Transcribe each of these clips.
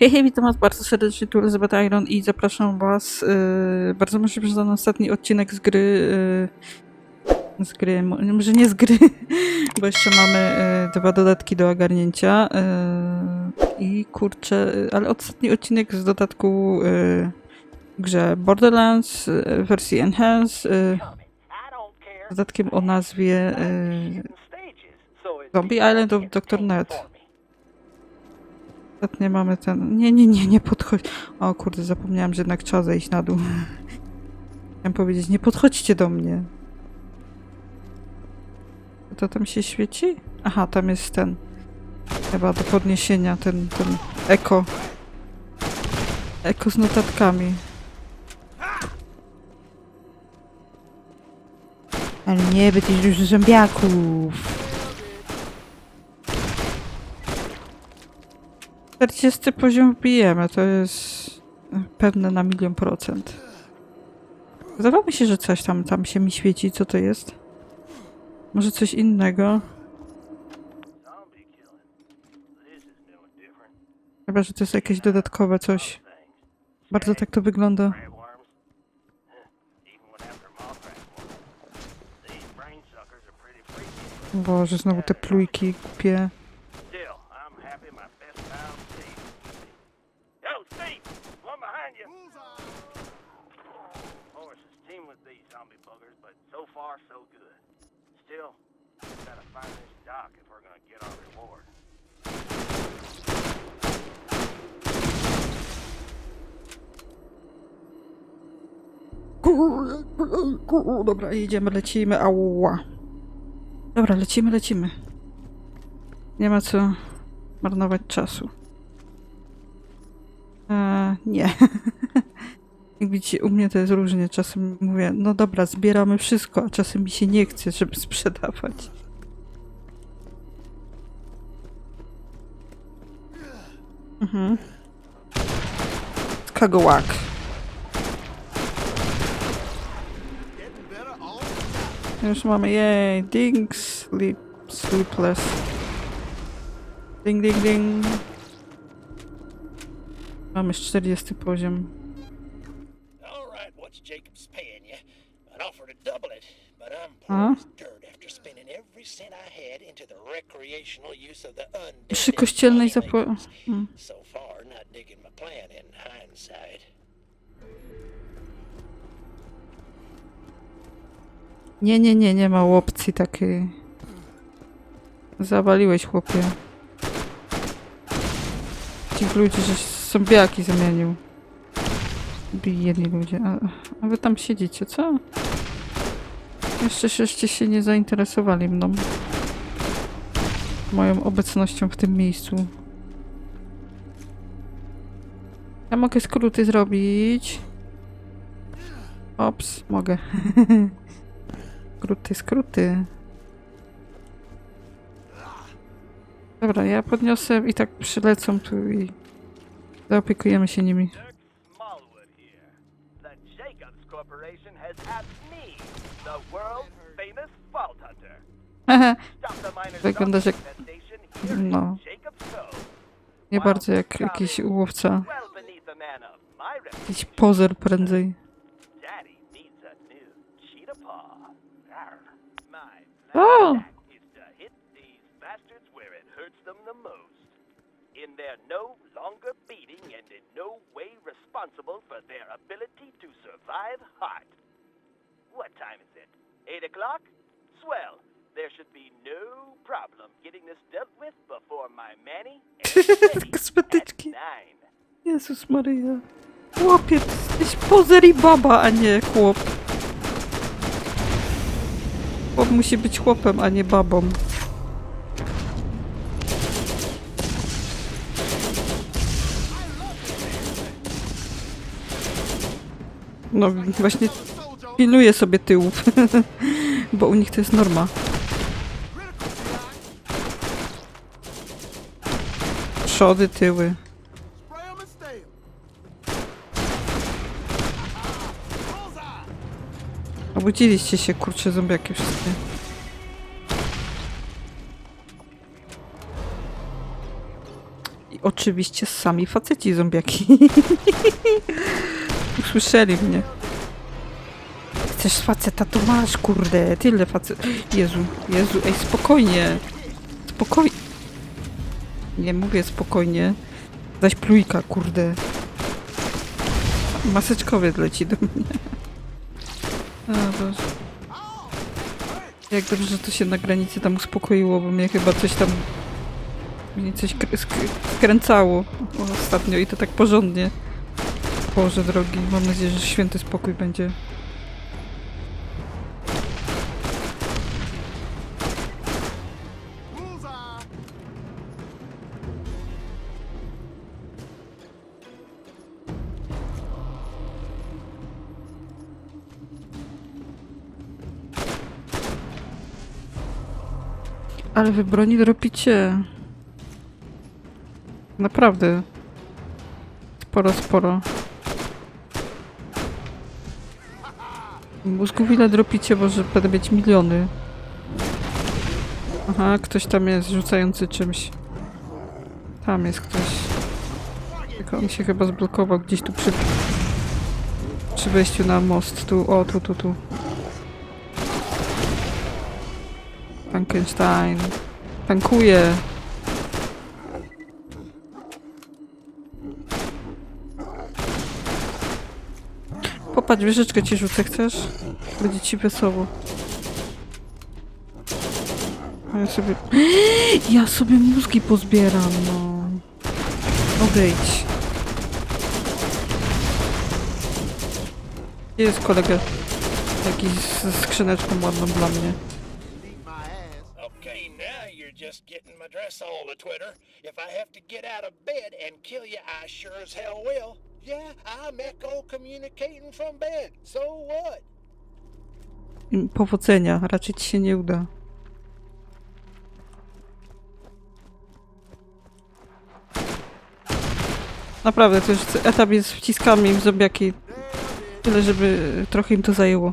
Hej, hej, witam was bardzo serdecznie, tu Elizabeth Iron i zapraszam was yy, bardzo możliwe, że na ostatni odcinek z gry, yy, z gry, mo- może nie z gry, bo jeszcze mamy yy, dwa dodatki do ogarnięcia yy, i kurczę, yy, ale ostatni odcinek z dodatku yy, grze Borderlands yy, wersji Enhance yy, z dodatkiem o nazwie yy, Zombie Island of Dr. Ned. Ostatnio mamy ten. Nie, nie, nie, nie podchodź. O kurde, zapomniałam, że jednak trzeba zejść na dół. Chciałam powiedzieć, nie podchodźcie do mnie. To tam się świeci? Aha, tam jest ten. Chyba do podniesienia, ten, ten eko. Eko z notatkami. Ale nie, będzie już zombiaków. 40 poziom wbijemy, to jest pewne na milion procent. Wydawało mi się, że coś tam, tam się mi świeci. Co to jest? Może coś innego? Chyba, że to jest jakieś dodatkowe coś. Bardzo tak to wygląda. Boże, znowu te plujki głupie. Still, I'm happy my best pal Steve. Yo, Steve! One behind you! Horse is team with these zombie buggers, but so far so good. Still, we gotta find this doc if we're gonna get our reward. Dobra, jedziemy, lecimy, ała. Dobra, lecimy, lecimy. Nie ma co marnować czasu. Eee, nie. Widzicie, u mnie to jest różnie. Czasem mówię, no dobra, zbieramy wszystko, a czasem mi się nie chce, żeby sprzedawać. Mhm. Kagołak. Już mamy, jej, ding, sleep, sleepless. Ding, ding, ding. Mamy już 40 poziom. My plan in hindsight. Nie, nie, nie, nie ma opcji takiej. Zawaliłeś, chłopie. Tych ludzi, że zombiaki zamienił. Bijeni ludzie. A, a wy tam siedzicie, co? Jeszcze, jeszcze się nie zainteresowali mną. Moją obecnością w tym miejscu. Ja mogę skróty zrobić. Ops, mogę. Skróty, skróty. Dobra, ja podniosę i tak przylecą tu i zaopiekujemy się nimi. Corporation has asked me, the world famous Vault Hunter. Stop the miners' Wyglądasz jak- zombie infestation here no. in Jacobs Cove. Nie bardzo jak jakiś łowca. Well beneath a man of my reputation. Jakiś pozer prędzej. Daddy needs a new cheetah paw. Arr. My plan is to hit these bastards where it hurts them the most. In their no longer beating and in no way responsible for their ability to survive. What time is o'clock? Swell. There should be no problem getting this dealt with before my Manny Kosmetyczki. nine. Jezus Maryja. Chłopie, jesteś pozer i baba, a nie chłop. Chłop musi być chłopem, a nie babą. No właśnie pilnuję sobie tyłów, bo u nich to jest norma. Przody, tyły. Obudziliście się, kurczę, zombiaki wszystkie. I oczywiście sami faceci zombiaki. Usłyszeli mnie. Chcesz faceta, to masz, kurde. Tyle facet. Jezu, Jezu, ej, spokojnie. Spokojnie. Nie mówię spokojnie. Zaś plujka, kurde. Maseczkowiec leci do mnie. O Boże. Jak dobrze, że to się na granicy tam uspokoiło, bo mnie chyba coś tam... Mnie coś kr- sk- skręcało ostatnio i to tak porządnie. Boże drogi, mam nadzieję, że święty spokój będzie. Ale wy broni dropicie. Naprawdę. Sporo, sporo. Mózgów ile dropicie, może będę mieć miliony. Aha, ktoś tam jest rzucający czymś. Tam jest ktoś. Tylko on się chyba zblokował gdzieś tu przy... Przy wejściu na most. Tu, o, tu, tu, tu. Frankenstein. Tankuje. Popatrz, wieżyczkę ci rzucę, chcesz? Będzie ci wesoło. A ja sobie... Ja sobie mózgi pozbieram, no. Odejdź. Gdzie jest kolega? Jakiś ze skrzyneczką ładną dla mnie. Okay, now you're just getting my dress all to Twitter. If I have to get out of bed and kill you, I sure as hell will. Yeah, I'm echo communicating from bed. So what? I Powodzenia, raczej ci się nie uda. Naprawdę, to już etap jest wciskami w zombiaki. Tyle, żeby trochę im to zajęło.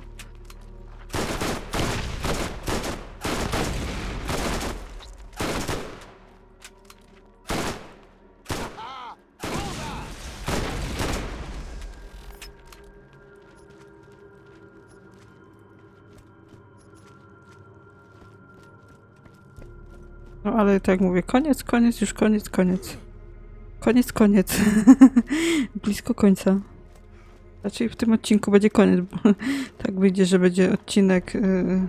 No ale tak jak mówię, koniec, koniec, już koniec, koniec. Koniec, koniec. Blisko końca. Raczej w tym odcinku będzie koniec, bo tak wyjdzie, że będzie odcinek. Yy...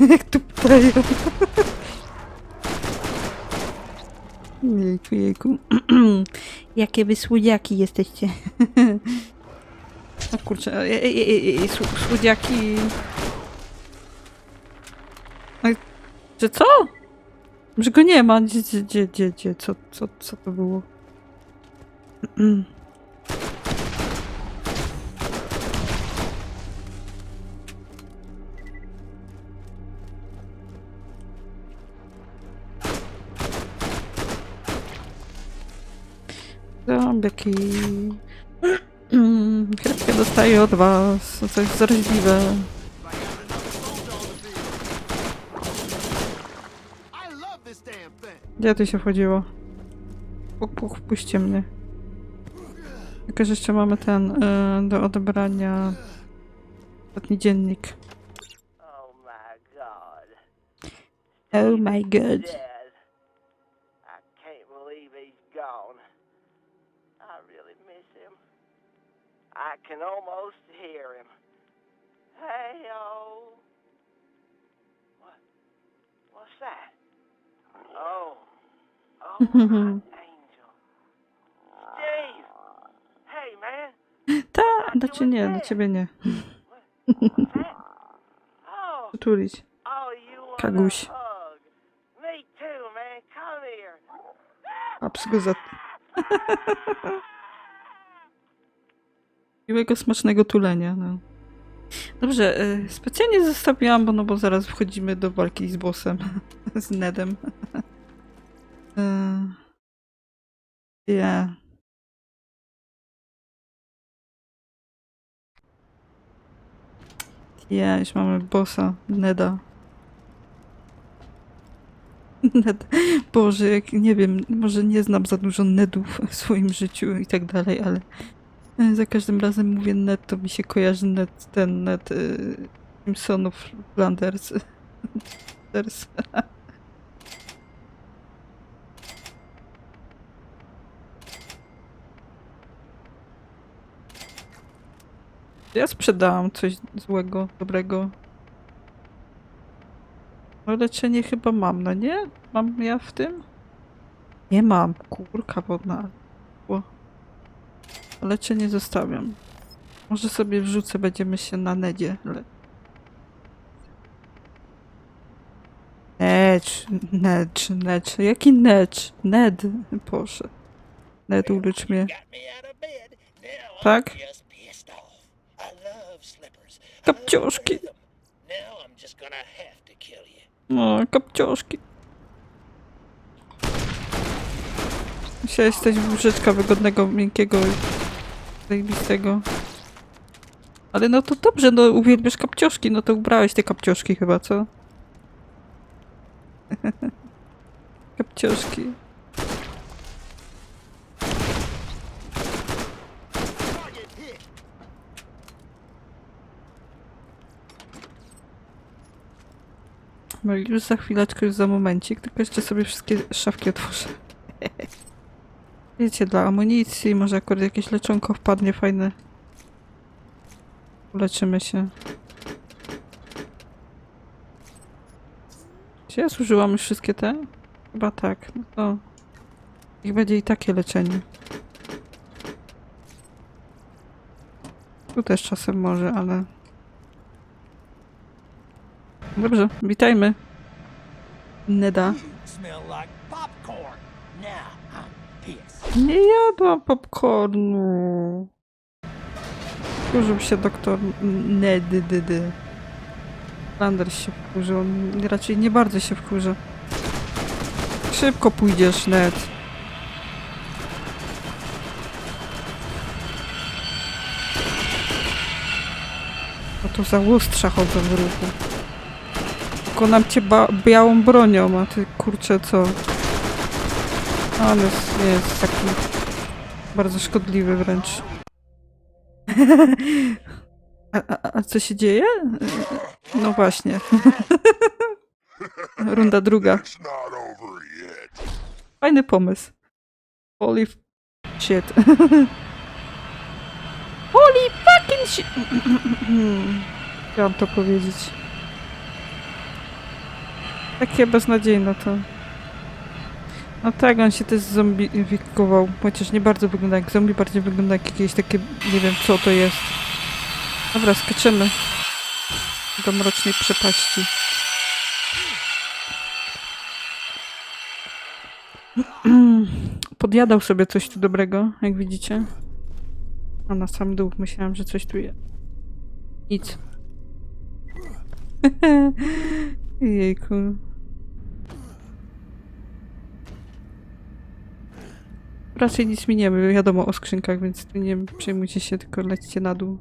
jak tu pytają. jejku, jejku. Jakie wy słodziaki jesteście. o kurczę, ej, ej, sł- słodziaki. Że co? Że go nie ma. Gdzie, gdzie, gdzie, gdzie? Co, co, co to było? Zombiaki. Chętnie dostaję od was. Coś zaraźliwe. I love this damn thing. Gdzie tu się wchodziło? Puch, puch, puśćcie mnie. Tylko, że jeszcze mamy ten y, do odebrania ostatni dziennik. Oh my god. I can almost hear him. Hey, oh. What? What's that? Oh. Oh, my angel. Steve! Hey, man. Ta, do ciebie nie, do ciebie nie. Oh. Przytulić. Oh, you want Kaguś. a hug? Me too, man. Come here. A psy go za... Miłego, smacznego tulenia, no. Dobrze, y, specjalnie zostawiłam, bo no bo zaraz wchodzimy do walki z bossem, z Nedem. Y, yeah. Yeah, już mamy bossa, Neda. Ned. Boże, jak nie wiem, może nie znam za dużo Nedów w swoim życiu i tak dalej, ale e, za każdym razem mówię Ned, to mi się kojarzy Ned, ten Ned y, Simpsonów Flanders. Flanders. Ja sprzedałam coś złego, dobrego. No leczenie chyba mam, no nie? Mam ja w tym? Nie mam, kurka wodna. Bo leczenie zostawiam. Może sobie wrzucę, będziemy się na nedzie. Le... Necz, necz, necz. Jaki necz? Ned, Boże. Ned, ulecz mnie. Tak? just pissed off. I love slippers. I love Kapciuszki. rhythm. Now I'm just gonna have to kill you. No, kapcioszki. Musiałeś coś łóżeczka wygodnego, miękkiego zajebistego. Ale no to dobrze, no uwielbiasz kapcioszki, no to ubrałeś te kapcioszki chyba, co? kapcioszki. No już za chwileczkę, już za momencik, tylko jeszcze sobie wszystkie szafki otworzę. Wiecie, dla amunicji, może akurat jakieś leczonko wpadnie fajne. Leczymy się. Czy ja zużyłam już wszystkie te? Chyba tak. No to niech będzie i takie leczenie. Tu też czasem może, ale... Dobrze, witajmy. Neda. Nie jadłam popcornu. Wkurzył się doktor Nedy. Dydy. Landers się wkurzył. On raczej nie bardzo się wkurza. Szybko pójdziesz, Ned. No to za łustrza chodzą w ruchu. Pokonam cię białą bronią, a ty kurczę co? On jest, jest taki bardzo szkodliwy wręcz. A, a, a co się dzieje? No właśnie. Runda druga. Fajny pomysł. Holy shit. Holy fucking shit. Chciałam to powiedzieć. Takie beznadziejne to. No tak, on się też zombifikował. Chociaż nie bardzo wygląda jak zombie, bardziej wygląda jak jakieś takie, nie wiem co to jest. Dobra, skaczemy do mrocznej przepaści. Podjadał sobie coś tu dobrego, jak widzicie. A na sam dół myślałam, że coś tu jest. Nic. Jejku. Raczej nic mi nie wiem, wiadomo o skrzynkach, więc tu nie przejmujcie się, tylko lećcie na dół.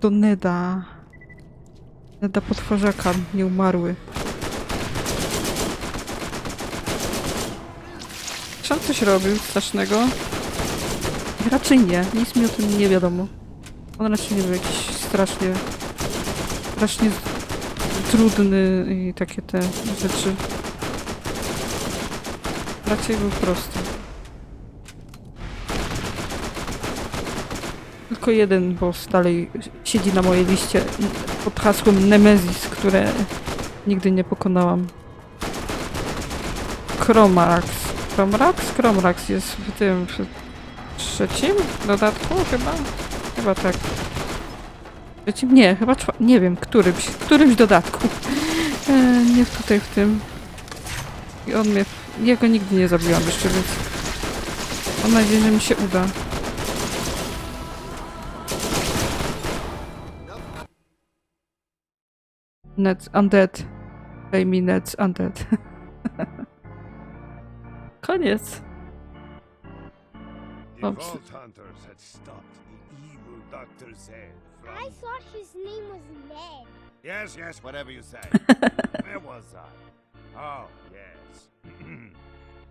Do Neda. Neda potworzaka, nieumarły. Czy on coś robił strasznego? Raczej nie, nic mi o tym nie wiadomo. On raczej nie był jakiś strasznie... strasznie trudny i takie te rzeczy. Raczej był prosty. Tylko jeden boss dalej siedzi na mojej liście pod hasłem Nemesis, które nigdy nie pokonałam. Chromax. Chromax? Chromax jest w tym w trzecim dodatku chyba? Chyba tak. Nie, chyba czwa... nie wiem, którymś, którymś dodatku. E, nie tutaj w tym. I on mnie... Ja go nigdy nie zabiłam jeszcze, więc... Mam nadzieję, że mi się uda. Ned's Undead. Daj mi Ned's Undead. Koniec. The Oops. Vault Hunters had stopped the evil Dr. Zed I thought his name was Ned. Yes, yes, whatever you say. Where was I? Oh, yes.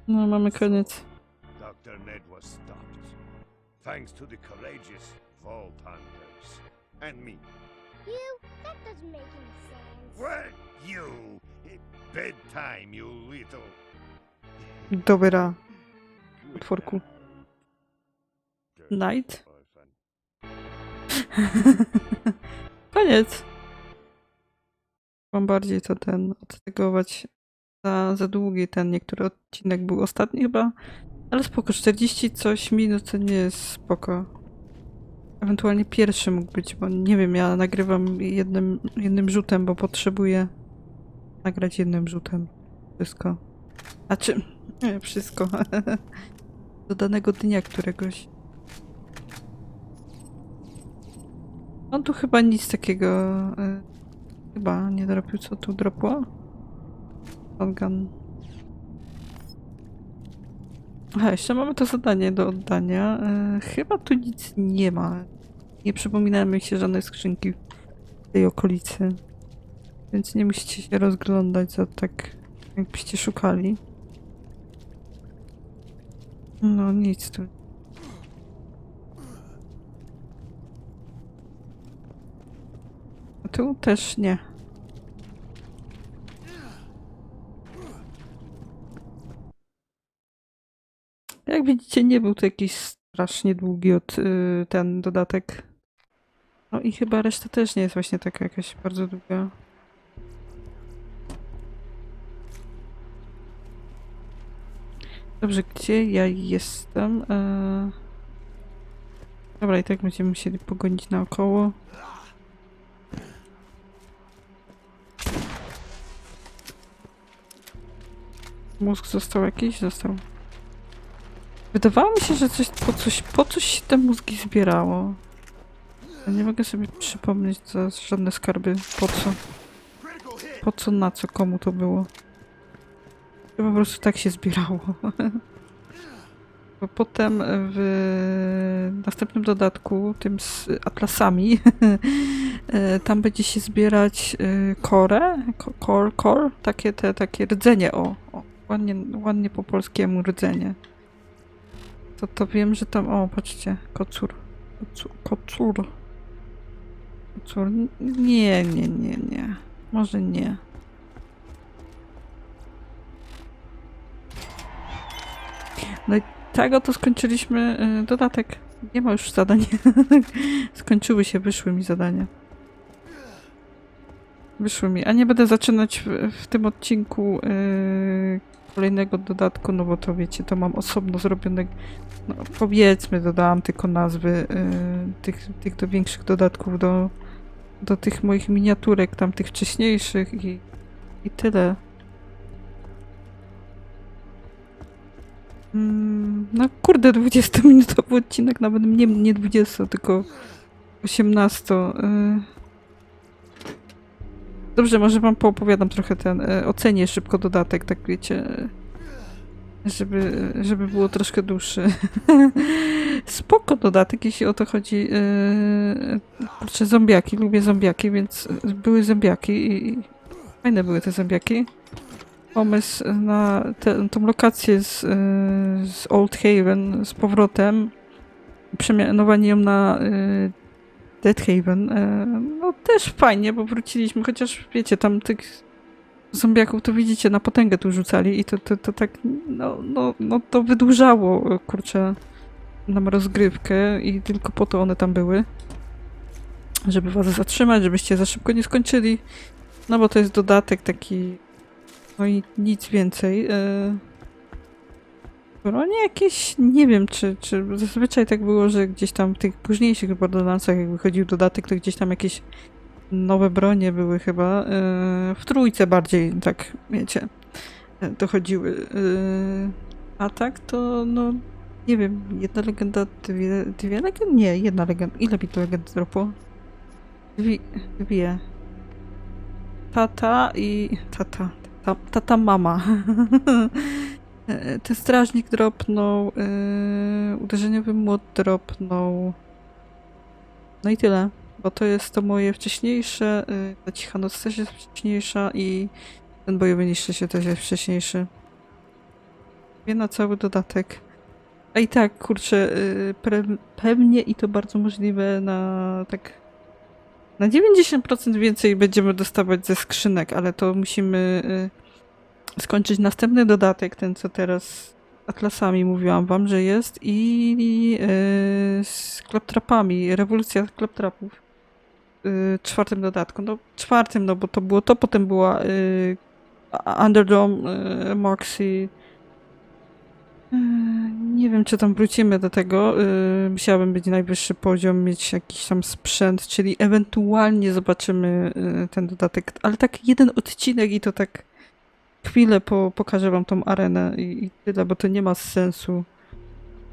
No, mamy koniec. Dr. Ned was stopped. Thanks to the courageous Vault Hunters. And me. You? That doesn't make any sense. What? You? Bedtime, you little. Dobra. Good Utworku. night, Night? orphan. Koniec. Mam bardziej to ten odtegować za, za długi ten niektóry odcinek był ostatni chyba, ale spoko, 40 coś minut to nie jest spoko. Ewentualnie pierwszy mógł być, bo nie wiem, ja nagrywam jednym, jednym rzutem, bo potrzebuję nagrać jednym rzutem wszystko. A czy nie wszystko do danego dnia któregoś. On tu chyba nic takiego. Y, chyba nie dropił, co tu dropło. Shotgun. Aha, jeszcze mamy to zadanie do oddania. Y, chyba tu nic nie ma. Nie przypominałem mi się żadnej skrzynki w tej okolicy. Więc nie musicie się rozglądać za tak, jakbyście szukali. No nic tu tu też nie. Jak widzicie, nie był to jakiś strasznie długi od y, ten dodatek. No i chyba reszta też nie jest właśnie taka jakaś bardzo długa. Dobrze, gdzie ja jestem? E... Dobra, i tak będziemy musieli pogonić naokoło. Mózg został jakiś? Został. Wydawało mi się, że coś, po, coś, po coś się te mózgi zbierało. Nie mogę sobie przypomnieć za żadne skarby. Po co? Po co, na co, komu to było? To po prostu tak się zbierało. Bo potem w następnym dodatku, tym z atlasami, tam będzie się zbierać e, korę, ko- kor, kor, takie te, takie rdzenie, o, o ładnie, ładnie po polskiemu rdzenie. To, to wiem, że tam, o, patrzcie, kocur, kocur, kocur. Nie, nie, nie, nie. Może nie. No i tak oto skończyliśmy y, dodatek. Nie ma już zadań. Skończyły się, wyszły mi zadania. Wyszły mi. A nie będę zaczynać w, w tym odcinku y, kolejnego dodatku, no bo to wiecie, to mam osobno zrobione. No, powiedzmy, dodałam tylko nazwy y, tych, tych do większych dodatków do, do tych moich miniaturek, tam tych wcześniejszych i, i tyle. Mm, No kurde, 20-minutowy odcinek, nawet nie, nie 20, tylko 18. y. Dobrze, może wam poopowiadam trochę ten, y, ocenię szybko dodatek, tak wiecie, y, żeby, żeby było troszkę dłuższy. Spoko dodatek, jeśli o to chodzi. Kurczę, zombiaki, lubię zombiaki, więc były zombiaki i fajne były te zombiaki pomysł na tę lokację z, z Old Haven z powrotem, przemianowanie ją na y, Dead Haven, y, no też fajnie, bo wróciliśmy, chociaż wiecie, tam tych zombiaków to widzicie, na potęgę tu rzucali i to, to, to tak, no, no, no to wydłużało, kurczę, nam rozgrywkę i tylko po to one tam były, żeby was zatrzymać, żebyście za szybko nie skończyli, no bo to jest dodatek taki no i nic więcej. Yy... Bronie jakieś, nie wiem, czy, czy zazwyczaj tak było, że gdzieś tam w tych późniejszych Borderlandsach, jak wychodził dodatek, to gdzieś tam jakieś nowe bronie były chyba. Yy, w trójce bardziej, tak, wiecie, yy, dochodziły. Yy, a tak to, no, nie wiem, jedna legenda, dwie, dwie legendy? Nie, jedna legenda. Ile mi to legend dropło? Dwie. dwie. Tata i... Tata. Ta, tata mama. E, Ten strażnik dropnął, yy, uderzeniowy młot dropnął. No i tyle. bo to jest to moje wcześniejsze, y, ta cicha noc też jest wcześniejsza i ten bojowy niższy się też jest wcześniejszy. Wie na cały dodatek. A i tak, kurczę, y, pre- pewnie i to bardzo możliwe na tak na 90% więcej będziemy dostawać ze skrzynek, ale to musimy y, skończyć następny dodatek, ten co teraz atlasami mówiłam wam, że jest i y, z klaptrapami, rewolucja klaptrapów. Y, czwartym dodatku. No czwartym, no bo to było to, potem była y, Underdome, y, Moxie. Y, Nie wiem, czy tam wrócimy do tego. Y, Musiałabym być najwyższy poziom, mieć jakiś tam sprzęt, czyli ewentualnie zobaczymy y, ten dodatek. Ale tak jeden odcinek i to tak chwilę po, pokażę wam tą arenę i, i tyle, bo to nie ma sensu.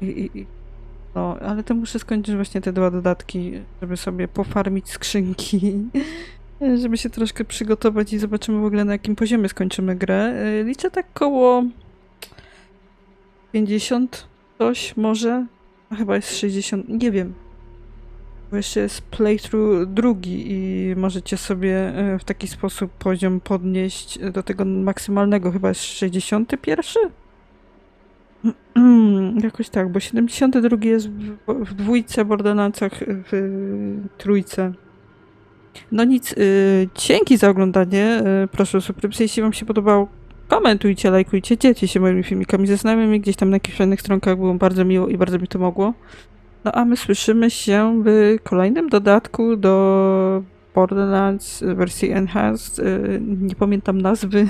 I, i, i, no, ale to muszę skończyć właśnie te dwa dodatki, żeby sobie pofarmić skrzynki, żeby się troszkę przygotować i zobaczymy w ogóle na jakim poziomie skończymy grę. Y, Liczę tak koło 50 coś może, chyba jest 60, nie wiem. Jeszcze jest playthrough drugi i możecie sobie e, w taki sposób poziom podnieść do tego maksymalnego, chyba jest 61? Jakoś tak, bo 72 jest w, w dwójce, w trójce. No nic, y, dzięki za oglądanie, y, proszę o subskrypcję, jeśli wam się podobało, komentujcie, lajkujcie, dzielcie się moimi filmikami ze znajomymi, gdzieś tam na jakichś fajnych stronkach było bardzo miło i bardzo mi to mogło. No a my słyszymy się w kolejnym dodatku do Borderlands wersji Enhanced. y, Nie pamiętam nazwy.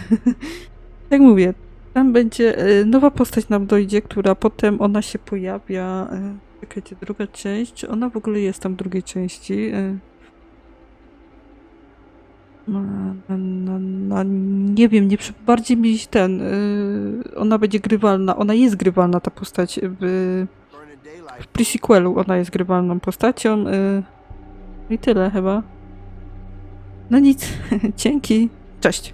Jak mówię, tam będzie y, nowa postać nam dojdzie, która potem ona się pojawia. y, Czekajcie, druga część. Ona w ogóle jest tam w drugiej części? Na, na, na, nie wiem, nie bardziej mi ten. Ona będzie grywalna. Ona jest grywalna, ta postać w w pre-sequelu ona jest grywalną postacią. y, I tyle chyba. No nic, dzięki. Cześć.